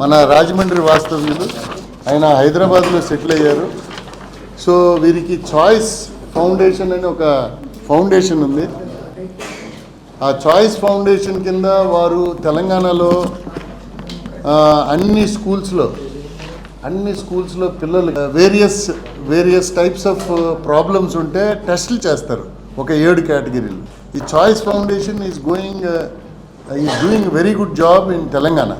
మన రాజమండ్రి వాస్తవ్యులు. ఆయన హైదరాబాద్లో సెటిల్ అయ్యారు. సో వీరికి చాయిస్ ఫౌండేషన్ అని ఒక ఫౌండేషన్ ఉంది. ఆ చాయిస్ ఫౌండేషన్ కింద వారు తెలంగాణలో అన్ని స్కూల్స్లో అన్ని స్కూల్స్లో పిల్లలు various various types of problems ఉంటే టెస్టులు చేస్తారు ఒక ఏడు కేటగిరీలు. ఈ choice foundation is going is doing very good job in Telangana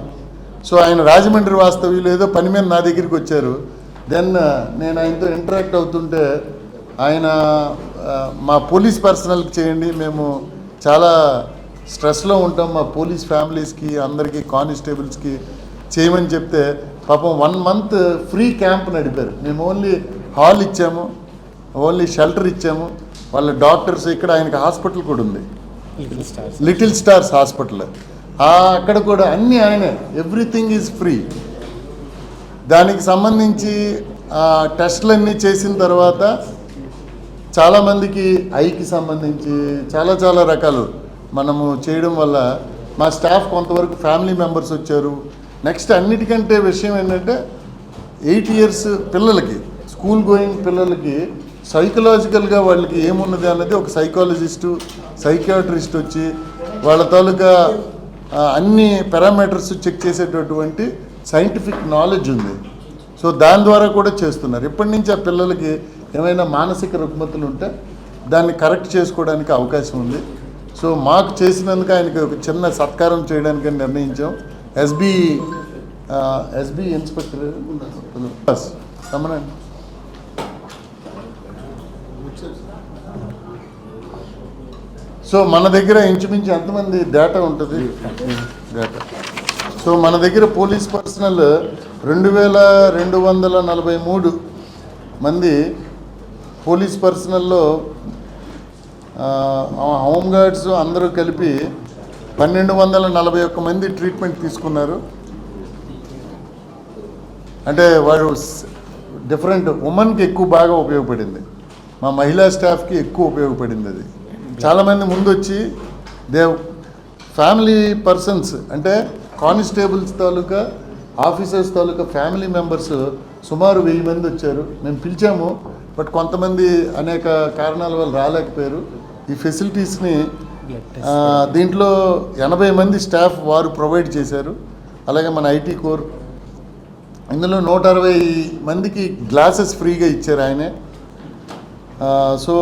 so ఆయన రాజమండ్రి వాస్తవ్యులు ఏదో పని మీద నా దగ్గరికి వచ్చారు. దెన్ నేను ఆయనతో ఇంటరాక్ట్ అవుతుంటే ఆయన ఆ, మా పోలీస్ పర్సనల్కి చేయండి మేము చాలా స్ట్రెస్లో ఉంటాం మా పోలీస్ ఫ్యామిలీస్కి అందరికీ కానిస్టేబుల్స్కి చేయమని చెప్తే పాపం వన్ మంత్ ఫ్రీ క్యాంప్ నడిపారు. మేము ఓన్లీ హాల్ ఇచ్చాము ఓన్లీ షెల్టర్ ఇచ్చాము. వాళ్ళ డాక్టర్స్ ఇక్కడ ఆయనకి హాస్పిటల్ కూడా ఉంది. లిటిల్ స్టార్స్ హాస్పిటల్ అక్కడ కూడా అన్నీ ఆయనే. ఎవ్రీథింగ్ ఈజ్ ఫ్రీ దానికి సంబంధించి ఆ, టెస్టులన్నీ చేసిన తర్వాత చాలామందికి ఐకి సంబంధించి చాలా చాలా రకాలు మనము చేయడం వల్ల మా స్టాఫ్ కొంతవరకు ఫ్యామిలీ మెంబర్స్ వచ్చారు. నెక్స్ట్ అన్నిటికంటే విషయం ఏంటంటే ఎయిట్ ఇయర్స్ పిల్లలకి స్కూల్ గోయింగ్ పిల్లలకి సైకలాజికల్గా వాళ్ళకి ఏమున్నది అన్నది ఒక సైకాలజిస్టు సైకియాట్రిస్ట్ వచ్చి వాళ్ళ తాలూకా అన్ని పారామీటర్స్ చెక్ చేసేటటువంటి సైంటిఫిక్ నాలెడ్జ్ ఉంది. సో దాని ద్వారా కూడా చేస్తున్నారు. ఇప్పటి నుంచి ఆ పిల్లలకి ఏమైనా మానసిక రుగ్మతులు ఉంటే దాన్ని కరెక్ట్ చేసుకోవడానికి అవకాశం ఉంది. సో మాకు చేసినందుకు ఆయనకి ఒక చిన్న సత్కారం చేయడానికి నిర్ణయించాం. ఎస్బి ఎస్బి ఇన్స్పెక్టర్ రమణండి సో మన దగ్గర ఇంచుమించు ఎంతమంది డేటా ఉంటుంది? డేటా. సో మన దగ్గర పోలీస్ పర్సనల్ రెండు వేల రెండు వందల నలభై మూడు మంది పోలీస్ పర్సనల్లో హోమ్ గార్డ్స్ అందరూ కలిపి పన్నెండు వందల నలభై ఒక్క మంది ట్రీట్మెంట్ తీసుకున్నారు. అంటే వాడు డిఫరెంట్ ఉమెన్కి ఎక్కువ బాగా ఉపయోగపడింది. మా మహిళా స్టాఫ్కి ఎక్కువ ఉపయోగపడింది అది. చాలామంది ముందు వచ్చి దే ఫ్యామిలీ పర్సన్స్ అంటే కానిస్టేబుల్స్ తాలూకా ఆఫీసర్స్ తాలూకా ఫ్యామిలీ మెంబర్స్ సుమారు వెయ్యి మంది వచ్చారు. మేము పిలిచాము బట్ కొంతమంది అనేక కారణాల వల్ల రాలేకపోయారు. ఈ ఫెసిలిటీస్ని దీంట్లో ఎనభై మంది స్టాఫ్ వారు ప్రొవైడ్ చేశారు. అలాగే మన ఐటీ కోర్ ఇందులో నూట అరవై మందికి గ్లాసెస్ ఫ్రీగా ఇచ్చారు ఆయనే. సో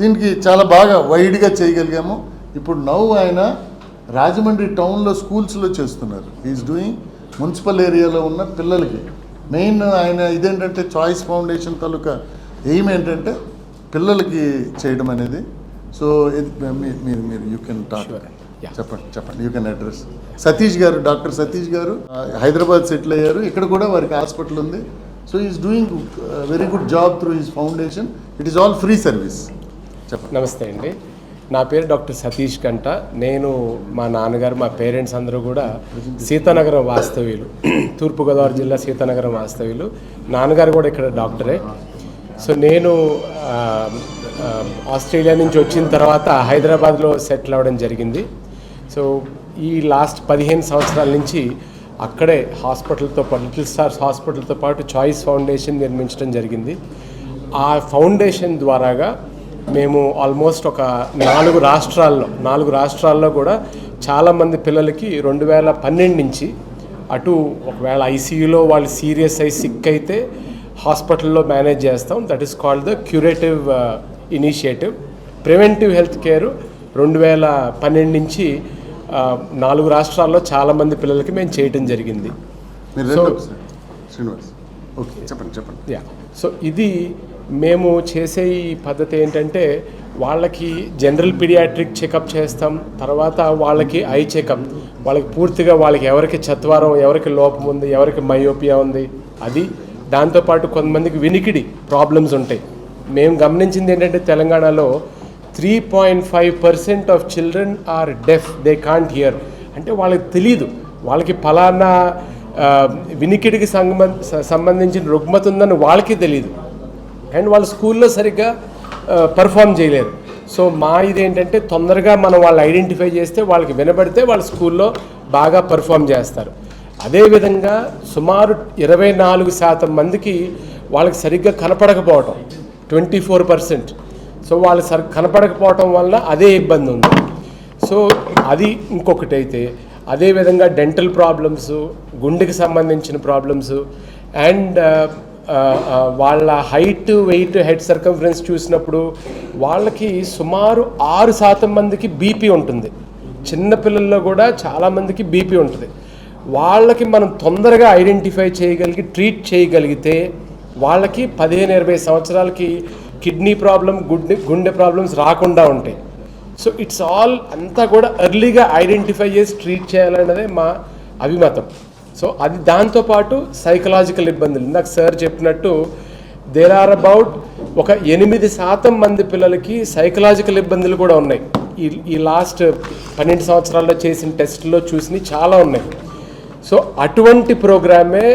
దీనికి చాలా బాగా వైడ్గా చేయగలిగాము. ఇప్పుడు నవ్వు ఆయన రాజమండ్రి టౌన్లో స్కూల్స్లో చేస్తున్నారు. ఈజ్ డూయింగ్ మున్సిపల్ ఏరియాలో ఉన్న పిల్లలకి. మెయిన్ ఆయన ఇదేంటంటే చాయిస్ ఫౌండేషన్ తాలూకా ఎయిమ్ ఏంటంటే పిల్లలకి చేయడం అనేది. సో మీరు మీరు యూ కెన్ టాక్. చెప్పండి చెప్పండి. యూ కెన్ అడ్రస్ సతీష్ గారు డాక్టర్ సతీష్ గారు హైదరాబాద్ సెటిల్ అయ్యారు. ఇక్కడ కూడా వారికి హాస్పిటల్ ఉంది. So is doing very good job through his foundation it is all free service చెప్పండి. నమస్తే అండి. నా పేరు డాక్టర్ సతీష్ కంట. నేను మా నాన్నగారు మా పేరెంట్స్ అందరూ కూడా సీతానగరం వాస్తవ్యులు. తూర్పుగోదావరి జిల్లా సీతానగరం వాస్తవ్యులు. నాన్నగారు కూడా ఇక్కడ డాక్టరే. సో నేను ఆస్ట్రేలియా నుంచి వచ్చిన తర్వాత హైదరాబాద్లో సెటిల్ అవ్వడం జరిగింది. సో ఈ లాస్ట్ పదిహేను సంవత్సరాల నుంచి అక్కడే హాస్పిటల్తో పాటు లిటిల్ స్టార్స్ హాస్పిటల్తో పాటు చాయిస్ ఫౌండేషన్ నిర్మించడం జరిగింది. ఆ ఫౌండేషన్ ద్వారాగా మేము ఆల్మోస్ట్ ఒక నాలుగు రాష్ట్రాల్లో నాలుగు రాష్ట్రాల్లో కూడా చాలామంది పిల్లలకి రెండు వేల పన్నెండు నుంచి అటు ఒకవేళ ఐసీయూలో వాళ్ళు సీరియస్ అయి సిక్ అయితే హాస్పిటల్లో మేనేజ్ చేస్తాం. That is called the curative initiative preventive health care రెండు వేల పన్నెండు నుంచి ఆ, నాలుగు రాష్ట్రాల్లో చాలామంది పిల్లలకి మేము చేయటం జరిగింది. శ్రీనివాస్. ఓకే చెప్పండి చెప్పండి. యా సో ఇది మేము చేసే ఈ పద్ధతి ఏంటంటే వాళ్ళకి జనరల్ పీడియాట్రిక్ చెకప్ చేస్తాం తర్వాత వాళ్ళకి ఐ చెకప్. వాళ్ళకి పూర్తిగా వాళ్ళకి ఎవరికి చత్వారం ఎవరికి లోపం ఉంది ఎవరికి మయోపియా ఉంది అది దాంతోపాటు కొంతమందికి వినికిడి ప్రాబ్లమ్స్ ఉంటాయి. మేము గమనించింది ఏంటంటే తెలంగాణలో three point five percent of children are deaf they can't hear అంటే వాళ్ళకి తెలీదు. వాళ్ళకి ఫలానా వినికిడికి సంబంధించిన రుగ్మత ఉందని వాళ్ళకి తెలియదు అండ్ వాళ్ళు స్కూల్లో సరిగ్గా పర్ఫామ్ చేయలేరు సో మా ఇది ఏంటంటే తొందరగా మనం వాళ్ళు ఐడెంటిఫై చేస్తే వాళ్ళకి వినబడితే వాళ్ళు స్కూల్లో బాగా పర్ఫామ్ చేస్తారు. అదేవిధంగా సుమారు ఇరవై నాలుగు శాతం మందికి వాళ్ళకి సరిగ్గా కనపడకపోవటం ట్వంటీ ఫోర్ పర్సెంట్ సో వాళ్ళు సరి కనపడకపోవటం వల్ల అదే ఇబ్బంది ఉంది. సో అది ఇంకొకటి అయితే అదేవిధంగా డెంటల్ ప్రాబ్లమ్స్ గుండెకి సంబంధించిన ప్రాబ్లమ్స్ అండ్ వాళ్ళ హైట్ వెయిట్ హెడ్ సర్కంఫరెన్స్ చూసినప్పుడు వాళ్ళకి సుమారు ఆరు శాతం మందికి బీపీ ఉంటుంది. చిన్నపిల్లల్లో కూడా చాలామందికి బీపీ ఉంటుంది. వాళ్ళకి మనం తొందరగా ఐడెంటిఫై చేయగలిగి ట్రీట్ చేయగలిగితే వాళ్ళకి పదిహేను ఇరవై సంవత్సరాలకి కిడ్నీ ప్రాబ్లం గుండె గుండె ప్రాబ్లమ్స్ రాకుండా ఉంటాయి. సో ఇట్స్ ఆల్ అంతా కూడా ఎర్లీగా ఐడెంటిఫై చేసి ట్రీట్ చేయాలన్నదే మా అభిమతం. సో అది దాంతోపాటు సైకలాజికల్ ఇబ్బందులు. ఇందాక సార్ చెప్పినట్టు దేర్ ఆర్ అబౌట్ ఒక ఎనిమిది శాతం మంది పిల్లలకి సైకలాజికల్ ఇబ్బందులు కూడా ఉన్నాయి. ఈ ఈ లాస్ట్ పన్నెండు సంవత్సరాల్లో చేసిన టెస్ట్లో చూసినవి చాలా ఉన్నాయి. సో అటువంటి ప్రోగ్రామే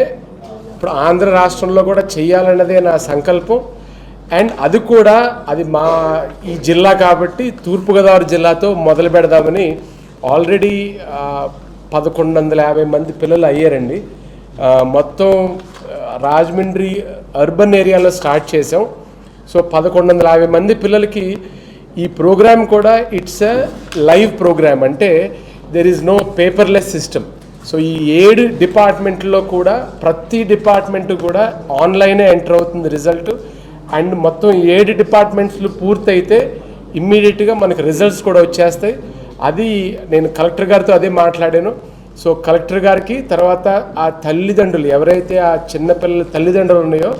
ఇప్పుడు ఆంధ్ర రాష్ట్రంలో కూడా చేయాలన్నదే నా సంకల్పం. అండ్ అది కూడా అది మా ఈ జిల్లా కాబట్టి తూర్పుగోదావరి జిల్లాతో మొదలు పెడదామని ఆల్రెడీ పదకొండు వందల యాభై మంది పిల్లలు అయ్యారండి. మొత్తం రాజమండ్రి అర్బన్ ఏరియాలో స్టార్ట్ చేసాం సో పదకొండు వందల యాభై మంది పిల్లలకి ఈ ప్రోగ్రామ్ కూడా ఇట్స్ ఎ లైవ్ ప్రోగ్రామ్. అంటే there is no paperless system so ఈ ఏడు డిపార్ట్మెంట్లో కూడా ప్రతి డిపార్ట్మెంట్ కూడా ఆన్లైనే ఎంటర్ అవుతుంది రిజల్ట్. అండ్ మొత్తం ఏడు డిపార్ట్మెంట్స్లు పూర్తయితే ఇమ్మీడియట్గా మనకి రిజల్ట్స్ కూడా వచ్చేస్తాయి. అది నేను కలెక్టర్ గారితో అదే మాట్లాడాను. సో కలెక్టర్ గారికి తర్వాత ఆ తల్లిదండ్రులు ఎవరైతే ఆ చిన్నపిల్లల తల్లిదండ్రులు ఉన్నాయో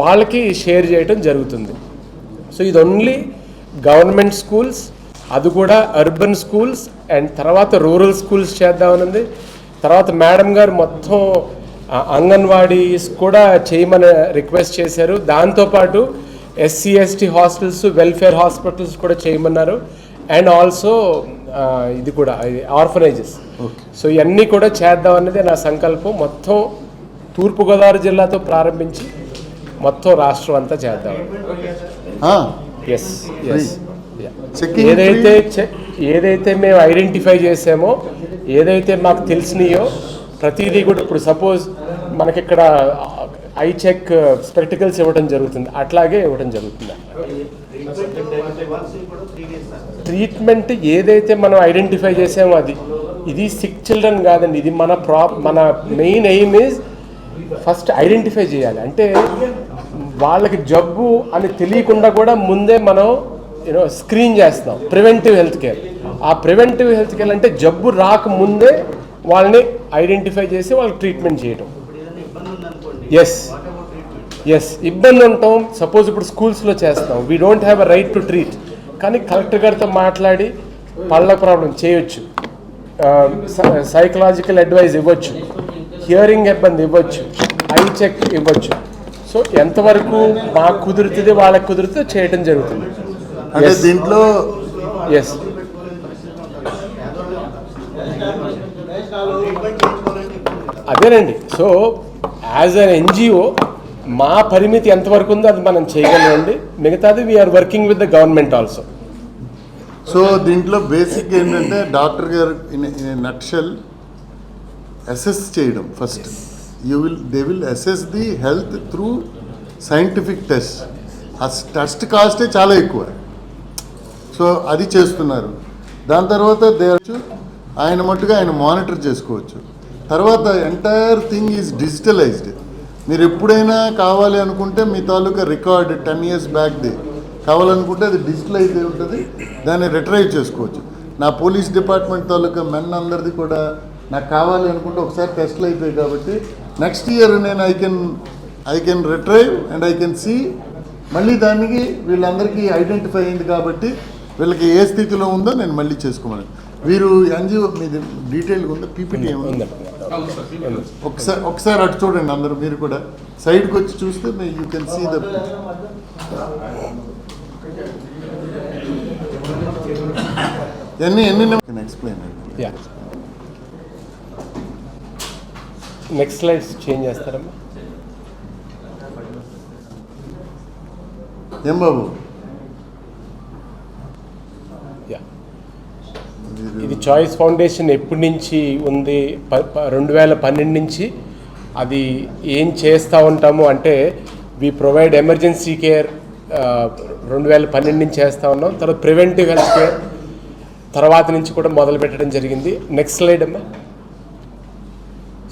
వాళ్ళకి షేర్ చేయడం జరుగుతుంది. సో ఇది ఓన్లీ గవర్నమెంట్ స్కూల్స్ అది కూడా అర్బన్ స్కూల్స్ అండ్ తర్వాత రూరల్ స్కూల్స్ చేద్దామనుంది. తర్వాత మేడం గారు మొత్తం అంగన్వాడీస్ కూడా చేయమని రిక్వెస్ట్ చేశారు. దాంతోపాటు SC ST hostels welfare hospitals కూడా చేయమన్నారు. అండ్ ఆల్సో ఇది కూడా ఆర్ఫనైజెస్. సో ఇవన్నీ కూడా చేద్దాం అన్నది నా సంకల్పం. మొత్తం తూర్పుగోదావరి జిల్లాతో ప్రారంభించి మొత్తం రాష్ట్రం అంతా చేద్దాం. ఎస్ ఎస్ ఏదైతే ఏదైతే మేము ఐడెంటిఫై చేసామో ఏదైతే మాకు తెలిసినాయో ప్రతిదీ కూడా ఇప్పుడు సపోజ్ మనకి ఇక్కడ ఐ చెక్ స్పెక్టికల్స్ ఇవ్వడం జరుగుతుంది. అట్లాగే ఇవ్వడం జరుగుతుంది. ట్రీట్మెంట్ ఏదైతే మనం ఐడెంటిఫై చేసామో అది. ఇది సిక్ చిల్డ్రన్ కాదండి ఇది మన ప్రా మన main aim is first identify చేయాలి. అంటే వాళ్ళకి జబ్బు అని తెలియకుండా కూడా ముందే మనం యూనో స్క్రీన్ చేస్తాం. Preventive health care. ఆ ప్రివెంటివ్ హెల్త్ కేర్ అంటే జబ్బు రాకముందే వాళ్ళని ఐడెంటిఫై చేసి వాళ్ళకి ట్రీట్మెంట్ చేయడం ఎస్ ఎస్ ఇబ్బంది ఉంటాం సపోజ్ ఇప్పుడు స్కూల్స్లో చేస్తాం. We don't have a right to treat కానీ కలెక్టర్ గారితో మాట్లాడి పళ్ళ ప్రాబ్లం చేయొచ్చు. సైకలాజికల్ అడ్వైజ్ ఇవ్వచ్చు. హియరింగ్ ఇబ్బంది ఇవ్వచ్చు. ఐ చెక్ ఇవ్వచ్చు. సో ఎంతవరకు మాకు కుదురుతుంది వాళ్ళకి కుదురుతుందో చేయడం జరుగుతుంది. అంటే దీంట్లో ఎస్ అదేనండి. సో యాజ్ అన్ ఎన్జిఓ మా పరిమితి ఎంతవరకు ఉందో అది మనం చేయగలమండి. మిగతాది we are working with the government also so దీంట్లో బేసిక్ ఏంటంటే డాక్టర్ గారు ఇన్ నక్షల్ అసెస్ చేయడం first you will they will assess the health through scientific test ఆ టెస్ట్ కాస్టే చాలా ఎక్కువ. సో అది చేస్తున్నారు. దాని తర్వాత దేవచ్చు ఆయన మట్టుగా ఆయన మానిటర్ చేసుకోవచ్చు. తర్వాత ఎంటైర్ థింగ్ ఈజ్ డిజిటలైజ్డ్ మీరు ఎప్పుడైనా కావాలి అనుకుంటే మీ తాలూకా రికార్డ్ టెన్ ఇయర్స్ బ్యాక్ది కావాలనుకుంటే అది డిజిటలైజ్ అయి ఉంటుంది. దాన్ని రిట్రైవ్ చేసుకోవచ్చు. నా పోలీస్ డిపార్ట్మెంట్ తాలూకా మెన్ అందరిది కూడా నాకు కావాలి అనుకుంటే ఒకసారి టెస్ట్లు అయిపోయాయి కాబట్టి నెక్స్ట్ ఇయర్ నేను I can I can retrieve and I can see. మళ్ళీ దానికి వీళ్ళందరికీ ఐడెంటిఫై అయింది కాబట్టి వీళ్ళకి ఏ స్థితిలో ఉందో నేను మళ్ళీ చేసుకోమని. వీరు ఎన్జిఓ మీది డీటెయిల్గా ఉందా? పీపీటీ ఏముంది. ఒకసారి ఒకసారి అటు చూడండి అందరూ మీరు కూడా. సైడ్కి వచ్చి చూస్తే యూ కెన్ సీ ద ఎన్ని ఎన్ని explain yeah next slides change చేస్తారమ్మా. ఏం బాబు? ఇది చాయిస్ ఫౌండేషన్ ఎప్పటి నుంచి ఉంది? రెండు వేల పన్నెండు నుంచి అది ఏం చేస్తూ ఉంటాము అంటే వి ప్రొవైడ్ ఎమర్జెన్సీ కేర్ రెండు వేల పన్నెండు నుంచి చేస్తూ ఉన్నాం. తర్వాత ప్రివెంటివ్ హెల్త్ కేర్ తర్వాత నుంచి కూడా మొదలు పెట్టడం జరిగింది. నెక్స్ట్ స్లైడ్ అమ్మా.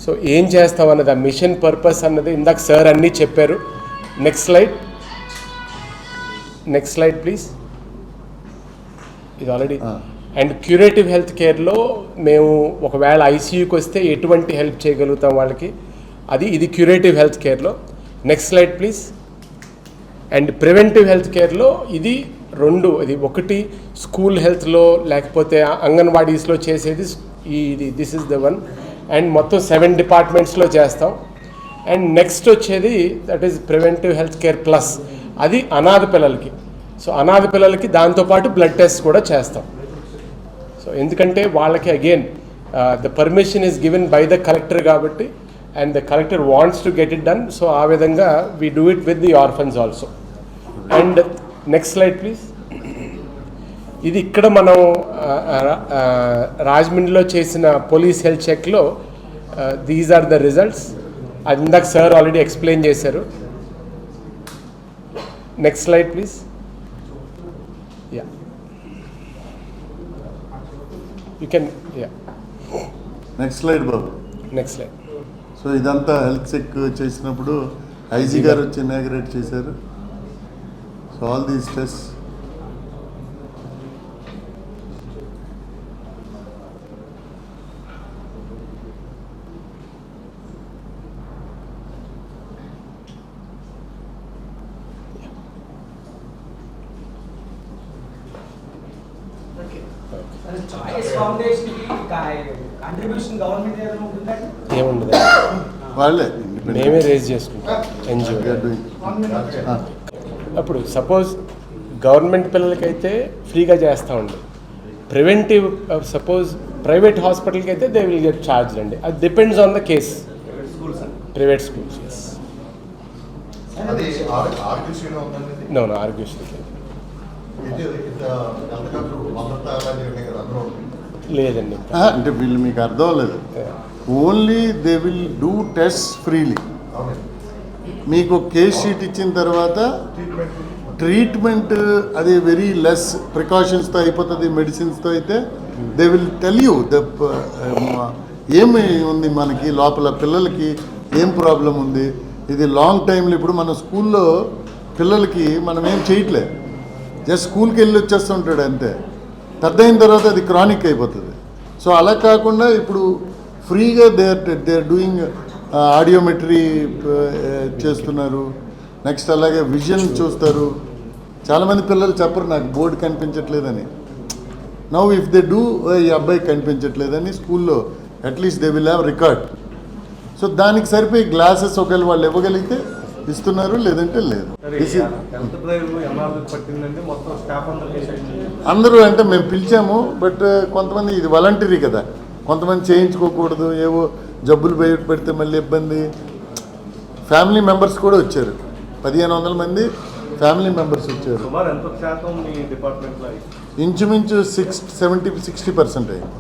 సో ఏం చేస్తాం అన్నది ఆ మిషన్ పర్పస్ అన్నది ఇందాక సార్ అన్నీ చెప్పారు. Next slide. Next slide please. ఇది ఆల్రెడీ. అండ్ క్యూరేటివ్ హెల్త్ కేర్లో మేము ఒకవేళ ఐసీయూకి వస్తే ఎటువంటి హెల్ప్ చేయగలుగుతాం వాళ్ళకి? అది ఇది curative health కేర్లో. Next slide please. And preventive health కేర్లో ఇది రెండు ఇది ఒకటి స్కూల్ హెల్త్లో లేకపోతే అంగన్వాడీస్లో చేసేది ఇది this is the one and మొత్తం సెవెన్ డిపార్ట్మెంట్స్లో చేస్తాం. అండ్ నెక్స్ట్ వచ్చేది that is preventive health care plus. అది అనాథ పిల్లలకి. సో అనాథ పిల్లలకి దాంతోపాటు బ్లడ్ టెస్ట్ కూడా చేస్తాం. సో ఎందుకంటే వాళ్ళకి again the permission is given by the collector కాబట్టి and the collector wants to get it done so ఆ విధంగా we do it with the orphans also and next slide please ఇది ఇక్కడ మనం రాజమండ్రిలో చేసిన పోలీస్ హెల్త్ చెక్లో దీస్ ఆర్ ద రిజల్ట్స్ అది ఇందాక సార్ ఆల్రెడీ ఎక్స్ప్లెయిన్ చేశారు. Next slide please yeah you can yeah next slide Babu. Next slide so ఇదంతా హెల్త్ చెక్ చేసినప్పుడు ఐజీ గారు వచ్చి ఇనాగ్రేట్ చేశారు so all these test choice ఫౌండేషన్కి కంట్రిబ్యూషన్ గవర్నమెంట్ ఏదైనా ఉంటుందండి ఏముండదు. వాళ్ళే. మేమే రేజ్ చేసుకుంటాం. ఎన్జిఓ అప్పుడు సపోజ్ గవర్నమెంట్ పిల్లలకైతే ఫ్రీగా చేస్తూ ఉండి. ప్రివెంటివ్ సపోజ్ ప్రైవేట్ హాస్పిటల్కి అయితే దే విల్ గెట్ ఛార్జ్ అండి. అది depends on the case private schools no no లేదండి. అంటే వీళ్ళు మీకు అర్థం అవ్వలేదు. Only they will do test freely మీకు కేస్ షీట్ ఇచ్చిన తర్వాత ట్రీట్మెంట్ అది వెరీ లెస్ ప్రికాషన్స్తో అయిపోతుంది మెడిసిన్స్తో అయితే they will tell you the ఏమి ఉంది మనకి లోపల పిల్లలకి ఏం ప్రాబ్లం ఉంది? ఇది లాంగ్ టైంలో ఇప్పుడు మన స్కూల్లో పిల్లలకి మనం ఏం చేయట్లే. జస్ట్ స్కూల్కి వెళ్ళి వచ్చేస్తుంటాడు అంతే. పెద్ద అయిన తర్వాత అది క్రానిక్ అయిపోతుంది. సో అలా కాకుండా ఇప్పుడు ఫ్రీగా they they are doing audiometry చేస్తున్నారు. నెక్స్ట్ అలాగే విజన్ చూస్తారు. చాలామంది పిల్లలు చెప్పరు నాకు బోర్డు కనిపించట్లేదని. నవ్ ఇఫ్ దే డూ ఈ అబ్బాయి కనిపించట్లేదని స్కూల్లో. At least they will have record so దానికి సరిపోయి గ్లాసెస్ ఒకవేళ వాళ్ళు ఇవ్వగలిగితే ఇస్తున్నారు లేదంటే లేదు. అందరూ అంటే మేము పిలిచాము బట్ కొంతమంది ఇది వాలంటరీ కదా. కొంతమంది చేయించుకోకూడదు ఏవో జబ్బులు బయట పెడితే మళ్ళీ ఇబ్బంది. ఫ్యామిలీ మెంబర్స్ కూడా వచ్చారు. పదిహేను వందల మంది ఫ్యామిలీ మెంబర్స్ వచ్చారు. ఇంచుమించు సిక్స్ సెవెంటీ సిక్స్టీ పర్సెంట్ అయ్యింది